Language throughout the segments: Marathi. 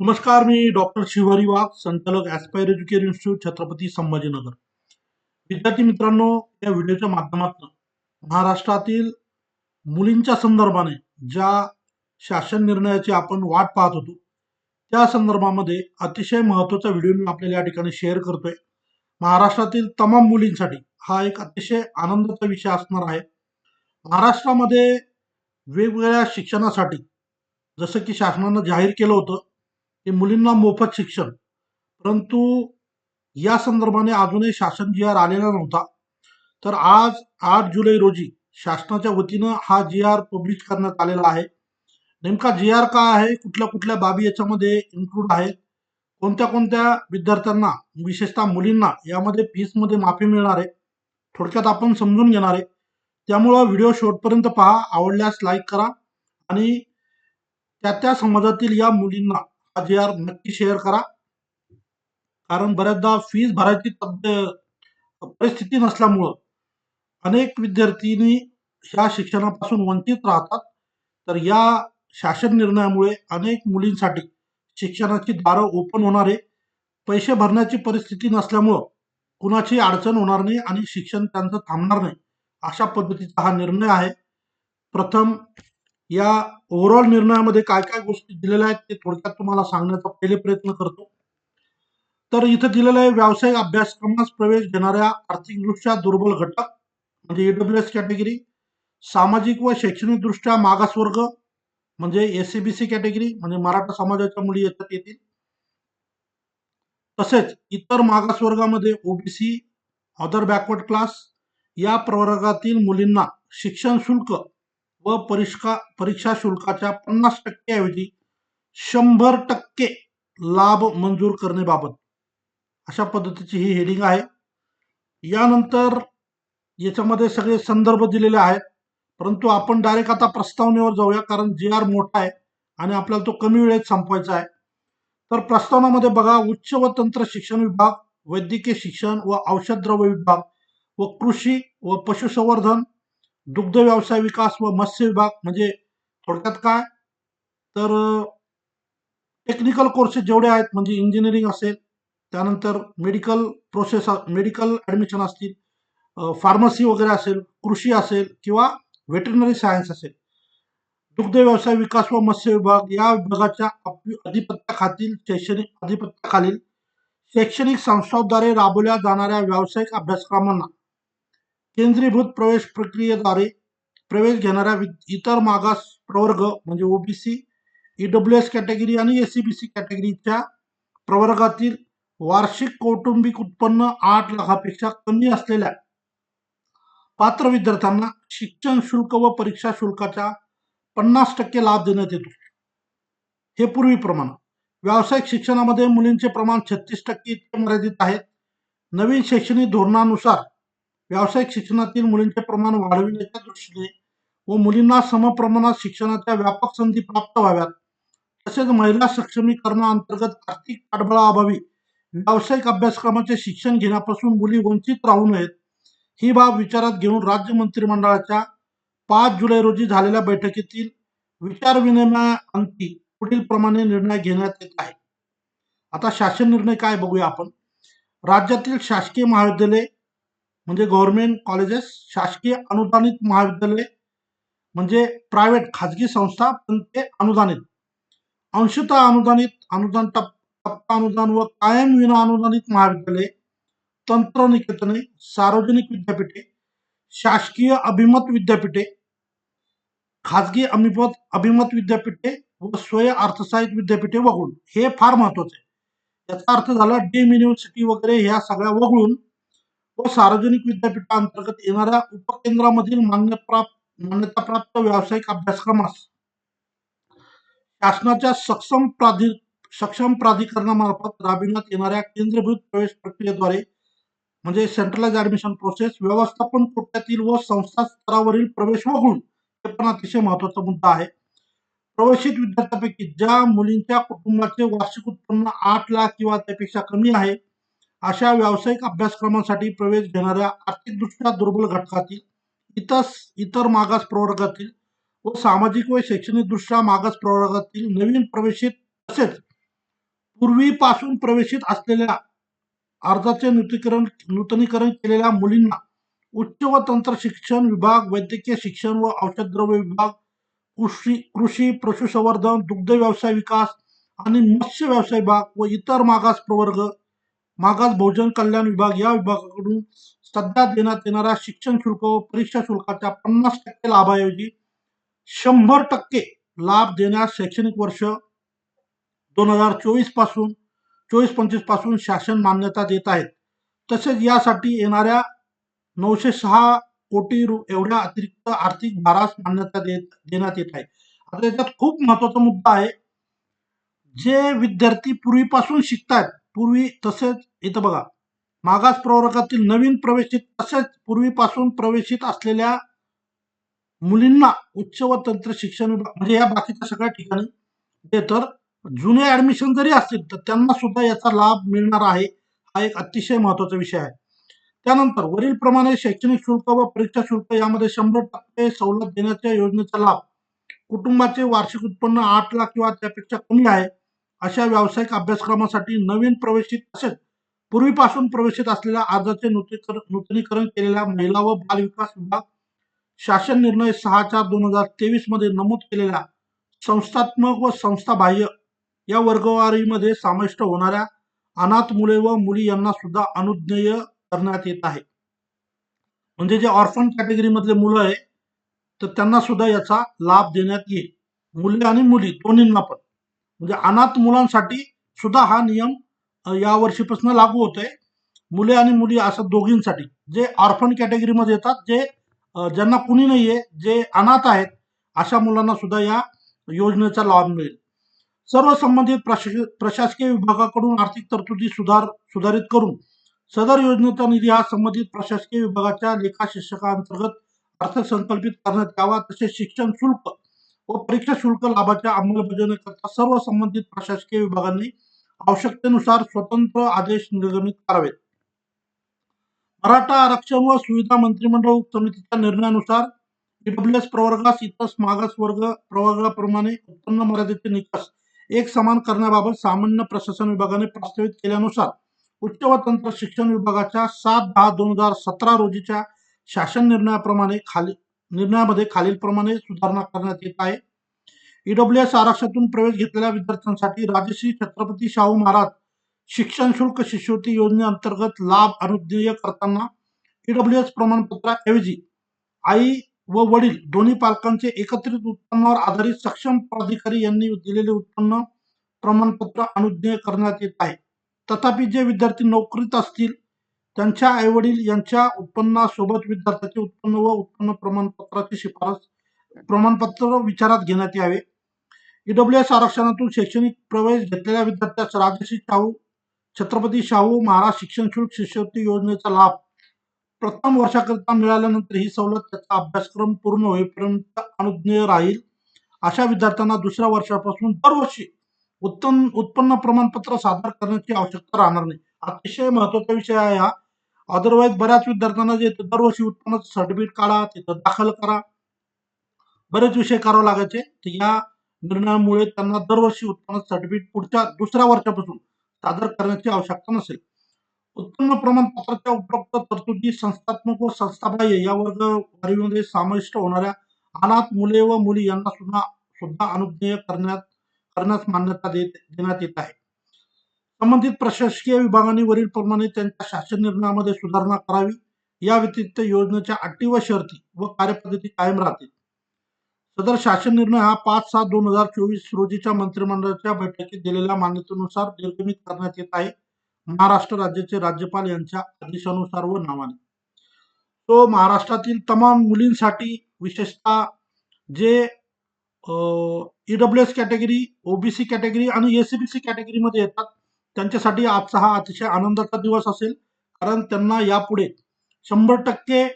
नमस्कार मी डॉक्टर शिवहरी वाघ संचालक aspire education institute Chhatrapati Sambhajinagar. विद्यार्थी मित्रांनो या व्हिडिओच्या माध्यमातून महाराष्ट्रातील मुलींच्या संदर्भाने ज्या शासन निर्णयाची आपण वाट पाहत होतो त्या संदर्भामध्ये अतिशय महत्त्वाचा व्हिडिओ मी आपल्याला या ठिकाणी शेअर करतोय. महाराष्ट्रातील तमाम मुलींसाठी हा एक अतिशय आनंदाचा विषय असणार आहे. महाराष्ट्रामध्ये वेगवेगळ्या शिक्षणासाठी जसं की शासनानं जाहीर केलं होतं हे मुलींना मोफत शिक्षण. परंतु या संदर्भाने अजूनही शासन जी आर आलेला नव्हता. तर आज आठ जुलै रोजी शासनाच्या वतीनं हा जी आर पब्लिश करण्यात आलेला आहे. नेमका जी आर का आहे? कुठल्या कुठल्या बाबी याच्यामध्ये इन्क्लूड आहेत कोणत्या कोणत्या विद्यार्थ्यांना विशेषतः मुलींना यामध्ये फीसमध्ये माफी मिळणार आहे? थोडक्यात आपण समजून घेणार आहे. त्यामुळं व्हिडिओ शेवटपर्यंत पहा. आवडल्यास लाईक करा. आणि त्या त्या समाजातील या मुलींना हा यार नक्की शेअर करा. कारण बऱ्याचदा फीज भरायची परिस्थिती नसल्यामुळं अनेक विद्यार्थ्यांनी ह्या शिक्षणापासून वंचित राहतात. तर या शासन निर्णयामुळे अनेक मुलींसाठी शिक्षणाची दारं ओपन होणार आहे. पैसे भरण्याची परिस्थिती नसल्यामुळं कुणाची अडचण होणार नाही आणि शिक्षण त्यांचं थांबणार नाही. अशा पद्धतीचा हा निर्णय आहे. प्रथम या ओव्हरऑल निर्णयामध्ये काय काय गोष्टी दिलेल्या आहेत ते थोडक्यात तुम्हाला सांगण्याचा पहिले प्रयत्न करतो. तर इथं दिलेलं आहे व्यावसायिक अभ्यासक्रमास प्रवेश घेणाऱ्या आर्थिकदृष्ट्या दुर्बल घटक म्हणजे ईडब्ल्यू एस कॅटेगरी सामाजिक व शैक्षणिकदृष्ट्या मागासवर्ग म्हणजे S C B C category म्हणजे मराठा समाजाच्या मुली याच्यात येतील. तसेच इतर मागासवर्गामध्ये ओबीसी अदर बॅकवर्ड क्लास या प्रवर्गातील मुलींना शिक्षण शुल्क व परीक्षा परीक्षा शुल्काच्या पन्नास टक्केऐवजी शंभर टक्के लाभ मंजूर करण्याबाबत अशा पद्धतीची ही हेडिंग आहे. यानंतर याच्यामध्ये सगळे संदर्भ दिलेले आहेत. परंतु आपण डायरेक्ट आता प्रस्तावनेवर जाऊया कारण जी आर मोठा आहे आणि आपल्याला तो कमी वेळेत संपवायचा आहे. तर प्रस्तावनामध्ये बघा उच्च व तंत्र शिक्षण विभाग वैद्यकीय शिक्षण व औषधद्रव्य विभाग व कृषी व पशुसंवर्धन दुग्ध व्यवसाय विकास व मत्स्य विभाग म्हणजे थोडक्यात काय? तर टेक्निकल कोर्सेस जेवढे आहेत म्हणजे इंजिनिअरिंग असेल त्यानंतर मेडिकल प्रोसेस मेडिकल ॲडमिशन असतील फार्मसी वगैरे असेल कृषी असेल किंवा व्हेटरनरी सायन्स असेल. दुग्ध व्यवसाय विकास व मत्स्य विभाग या विभागाच्या अधिपत्याखातील शैक्षणिक अधिपत्याखालील शैक्षणिक संस्थांद्वारे राबवल्या जाणाऱ्या व्यावसायिक अभ्यासक्रमांना केंद्रीभूत प्रवेश प्रक्रियेद्वारे प्रवेश घेणाऱ्या वि- इतर मागास प्रवर्ग म्हणजे OBC E W S category आणि एस सी बी सी कॅटेगरीच्या प्रवर्गातील वार्षिक कौटुंबिक उत्पन्न आठ लाखापेक्षा कमी असलेल्या पात्र विद्यार्थ्यांना शिक्षण शुल्क व परीक्षा शुल्काच्या पन्नास टक्के लाभ देण्यात येतो. हे पूर्वीप्रमाणे व्यावसायिक शिक्षणामध्ये मुलींचे प्रमाण छत्तीस टक्के इतके मर्यादित आहेत. नवीन शैक्षणिक धोरणानुसार व्यावसायिक शिक्षणातील मुलींचे प्रमाण वाढविण्याच्या दृष्टीने व मुलींना समप्रमाणात शिक्षणाच्या व्यापक संधी प्राप्त व्हाव्यात. तसेच महिला सक्षमीकरणाअंतर्गत आर्थिक पाठबळाअभावी व्यावसायिक अभ्यासक्रमाचे शिक्षण घेण्यापासून मुली वंचित राहू नयेत ही बाब विचारात घेऊन राज्य मंत्रिमंडळाच्या पाच जुलै रोजी झालेल्या बैठकीतील विचारविनिमयाअंती पुढील प्रमाणे निर्णय घेण्यात येत आहे. आता शासन निर्णय काय बघूया आपण. राज्यातील शासकीय महाविद्यालय म्हणजे गव्हर्नमेंट कॉलेजेस शासकीय अनुदानित महाविद्यालय म्हणजे प्रायव्हेट खाजगी संस्था पण ते अनुदानित. अंशतः अनुदानित अनुदान टप्पा अनुदान व कायम विना अनुदानित महाविद्यालय तंत्रनिकेतने सार्वजनिक विद्यापीठे शासकीय अभिमत विद्यापीठे खाजगी अभिमत अभिमत विद्यापीठे व स्वय अर्थसाहित विद्यापीठे वगळून. हे फार महत्त्वाचे आहे. याचा अर्थ झाला डीम युनिव्हर्सिटी वगैरे ह्या सगळ्या वगळून व सार्वजनिक विद्यापीठांतर्गत येणाऱ्या उपकेंद्रामधील मान्यप्राप्त मान्यताप्राप्त व्यावसायिक अभ्यासक्रमास शासनाच्या सक्षम प्राधि सक्षम प्राधिकरणामार्फत राबविण्यात येणाऱ्या केंद्रभूत प्रवेश प्रक्रियेद्वारे म्हणजे सेंट्रलाइज ऍडमिशन प्रोसेस व्यवस्थापन कोट्यातील व संस्था स्तरावरील प्रवेश वगळून हे पण अतिशय महत्त्वाचा मुद्दा आहे. प्रवेशित विद्यार्थ्यांपैकी ज्या मुलींच्या कुटुंबाचे वार्षिक उत्पन्न आठ लाख किंवा त्यापेक्षा कमी आहे अशा व्यावसायिक अभ्यासक्रमांसाठी प्रवेश घेणाऱ्या आर्थिकदृष्ट्या दुर्बल घटकातील इतर इतर मागास प्रवर्गातील व सामाजिक व शैक्षणिकदृष्ट्या मागास प्रवर्गातील नवीन प्रवेशित तसेच पूर्वीपासून प्रवेशित असलेल्या अर्जाचे नूतनीकरण नूतनीकरण केलेल्या मुलींना उच्च व तंत्र शिक्षण विभाग वैद्यकीय शिक्षण व औषधद्रव्य विभाग कृषी कृषी पशुसंवर्धन दुग्ध व्यवसाय विकास आणि मत्स्य व्यवसाय विभाग व इतर मागास प्रवर्ग मागास भोजन कल्याण विभाग या विभागाकडून सध्या देण्यात येणाऱ्या शिक्षण शुल्क व परीक्षा शुल्काच्या पन्नास टक्के लाभाऐवजी शंभर टक्के लाभ देण्यास शैक्षणिक वर्ष दोन हजार चोवीसपासून चोवीस पंचवीसपासून शासन मान्यता देत आहेत तसेच यासाठी येणाऱ्या नऊशे सहा कोटी रु एवढ्या अतिरिक्त आर्थिक भारास मान्यता देत देण्यात येत आहे. आता याच्यात खूप महत्त्वाचा मुद्दा आहे. जे विद्यार्थी पूर्वीपासून शिकतात पूर्वी तसेच इथं बघा मागास प्रवर्गातील नवीन प्रवेशित तसेच पूर्वीपासून प्रवेशित असलेल्या मुलींना उच्च व तंत्र शिक्षण विभाग म्हणजे या बाकीच्या सगळ्या ठिकाणी ते तर जुने ऍडमिशन जरी असतील तर त्यांना सुद्धा याचा लाभ मिळणार आहे हा एक अतिशय महत्त्वाचा विषय आहे. त्यानंतर वरील प्रमाणे शैक्षणिक शुल्क व परीक्षा शुल्क यामध्ये शंभर टक्के सवलत देण्याच्या योजनेचा लाभ कुटुंबाचे वार्षिक उत्पन्न आठ लाख किंवा त्यापेक्षा कमी आहे. अशा व्यावसायिक अभ्यासक्रमासाठी नवीन प्रवेशित तसेच पूर्वीपासून प्रवेशित असलेल्या अर्जाचे नूतनीकरण नूतनीकरण केलेल्या महिला व बाल विकास विभाग शासन निर्णय सहा चार दोन हजार तेवीसमध्ये नमूद केलेल्या संस्थात्मक व संस्थाबाह्य या वर्गवारीमध्ये समाविष्ट होणाऱ्या अनाथ मुले व मुली यांना सुद्धा अनुज्ञेय करण्यात येत आहे. म्हणजे जे ऑर्फन कॅटेगरी मधले मुलं आहे तर त्यांना सुद्धा याचा लाभ देण्यात येईल. मुले आणि मुली दोन्हींना पण. म्हणजे अनाथ मुलांसाठी सुद्धा हा नियम या वर्षीपासून लागू होत आहे मुले आणि मुली असं दोघींसाठी जे ऑर्फन कॅटेगरीमध्ये येतात जे ज्यांना कुणी नाहीये जे अनाथ आहेत अशा मुलांना सुद्धा या योजनेचा लाभ मिळेल. सर्व संबंधित प्रशासकीय विभागाकडून आर्थिक तरतुदी सुधार सुधारित करून सदर योजनेचा निधी हा संबंधित प्रशासकीय विभागाच्या लेखा शिक्षकांतर्गत अर्थसंकल्पित करण्यात यावा तसेच शिक्षण शुल्क व परीक्षा शुल्क लाभाच्या अंमलबजावणीकरता सर्व संबंधित प्रशासकीय विभागांनी आवश्यकतेनुसार स्वतंत्र आदेश निर्गमित करावेत. मराठा आरक्षण व सुविधा मंत्रिमंडळ समितीच्या निर्णयानुसार ईडब्ल्यूएस प्रवर्गास इतर मागास वर्ग प्रवर्गाप्रमाणे उत्पन्न मर्यादेचे निकष एक समान करण्याबाबत सामान्य प्रशासन विभागाने प्रस्तावित केल्यानुसार उच्च व तंत्र शिक्षण विभागाच्या सात दहा दोन हजार सतरा रोजीच्या शासन निर्णयाप्रमाणे खाली निर्णयामध्ये खालीलप्रमाणे सुधारणा करण्यात येत आहे. ईडब्ल्यूएस आरक्षणातून प्रवेश घेतलेल्या विद्यार्थ्यांसाठी राजश्री छत्रपती शाहू महाराज शिक्षण शुल्क शिष्यवृत्ती योजनेअंतर्गत लाभ अनुज्ञेय करताना ईडब्ल्यूएस प्रमाणपत्राऐवजी आई व वडील दोन्ही पालकांचे एकत्रित उत्पन्नावर आधारित सक्षम प्राधिकारी यांनी दिलेले उत्पन्न प्रमाणपत्र अनुज्ञेय करण्यात येत आहे. तथापि जे विद्यार्थी नोकरीत असतील त्यांच्या आईवडील यांच्या उत्पन्नासोबत विद्यार्थ्याचे उत्पन्न व उत्पन्न प्रमाणपत्राची शिफारस प्रमाणपत्र विचारात घेण्यात यावे. ईडब्ल्यूएस आरक्षणातून शैक्षणिक प्रवेश घेतलेल्या विद्यार्थ्यास राजश्री शाहू छत्रपती शाहू महाराज शिक्षण शुल्क शिष्यवृत्ती योजनेचा लाभ. प्रथम वर्षाकरिता मिळाल्यानंतर ही सवलत त्याचा अभ्यासक्रम पूर्ण होईपर्यंत अनुज्ञेय राहील अशा विद्यार्थ्यांना दुसऱ्या वर्षापासून दरवर्षी उत्पन्न उत्पन्न प्रमाणपत्र सादर करण्याची आवश्यकता राहणार नाही. अतिशय महत्त्वाचा विषय आहे हा. अदरवाईज बऱ्याच विद्यार्थ्यांना जे दरवर्षी उत्पन्नाचं सर्टिफिकेट काढा तिथं दाखल करा. बरेच विषय करावे लागायचे. तर या निर्णयामुळे त्यांना दरवर्षी उत्पन्न सर्टिफिकेट पुढच्या दुसऱ्या वर्षापासून सादर करण्याची आवश्यकता नसेल. उत्पन्न प्रमाणपत्राच्या उपरोक्त तरतुदी संस्थात्मक व संस्थाबाह्य या वर्ग वारीमध्ये समाविष्ट होणाऱ्या अनाथ मुले व मुली यांना सुद्धा सुद्धा अनुज्ञेय करण्यात करण्यास मान्यता देत देण्यात येत आहे. संबंधित प्रशासकीय विभागाने वरील प्रमाणे त्यांच्या शासन निर्णयामध्ये सुधारणा करावी. या व्यतिरिक्त योजनेच्या अटी व शर्ती व कार्यपद्धती कायम राहतील. सदर शासन निर्णय हा पाच सात दोन हजार चोवीस रोजीच्या मंत्रिमंडळाच्या बैठकीत दिलेल्या मान्यतेनुसार निर्गमित करण्यात येत आहे. महाराष्ट्र राज्याचे राज्यपाल यांच्या आदेशानुसार व नावाने. तो महाराष्ट्रातील तमाम मुलींसाठी विशेषतः जे E W S category OBC category आणि एसीबीसी कॅटेगरीमध्ये येतात त्यांच्यासाठी आजचा हा अतिशय आनंदाचा दिवस असेल. कारण त्यांना यापुढे शंभर टक्के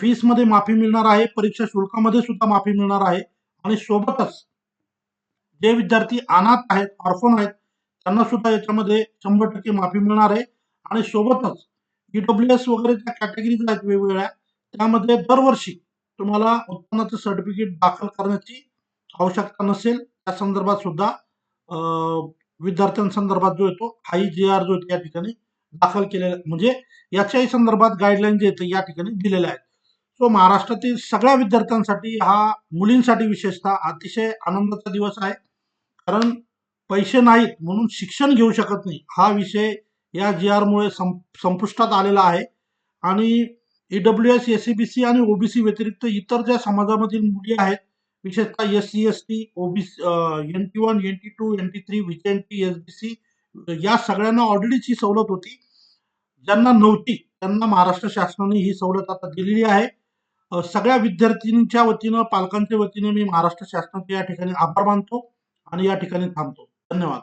फीसमध्ये माफी मिळणार आहे. परीक्षा शुल्कामध्ये सुद्धा माफी मिळणार आहे. आणि सोबतच जे विद्यार्थी अनाथ आहेत ऑर्फन आहेत त्यांना सुद्धा याच्यामध्ये शंभर टक्के माफी मिळणार आहे. आणि सोबतच ईडब्ल्यू एस वगैरे ज्या कॅटेगरीज आहेत वेगवेगळ्या त्यामध्ये दरवर्षी तुम्हाला उत्पन्नाचं सर्टिफिकेट दाखल करण्याची आवश्यकता नसेल. त्या संदर्भात सुद्धा विद्यार्थ्यांसंदर्भात जो येतो हाही जे आर जो येतो या ठिकाणी दाखल केलेला म्हणजे याच्याही संदर्भात गाईडलाईन जे येतं या ठिकाणी दिलेल्या आहेत. सो महाराष्ट्रातील सगळ्या विद्यार्थ्यांसाठी हा मुलींसाठी विशेषतः अतिशय आनंदाचा दिवस आहे. कारण पैसे नाहीत म्हणून शिक्षण घेऊ शकत नाही. हा विषय या जी आरमुळे संपुष्टात आलेला आहे. आणि E W S S B C आणि ओबीसी व्यतिरिक्त इतर ज्या समाजामधील मुली आहेत विशेषतः S C S T OBC N T one N T two N T three V N T S B C या सगळ्यांना ऑलरेडीच ही सवलत होती. ज्यांना नव्हती त्यांना महाराष्ट्र शासनाने ही सवलत आता दिलेली आहे. सगळ्या विद्यार्थिनींच्या वतीनं पालकांच्या वतीनं मी महाराष्ट्र शासनाचे या ठिकाणी आभार मानतो आणि या ठिकाणी थांबतो. धन्यवाद.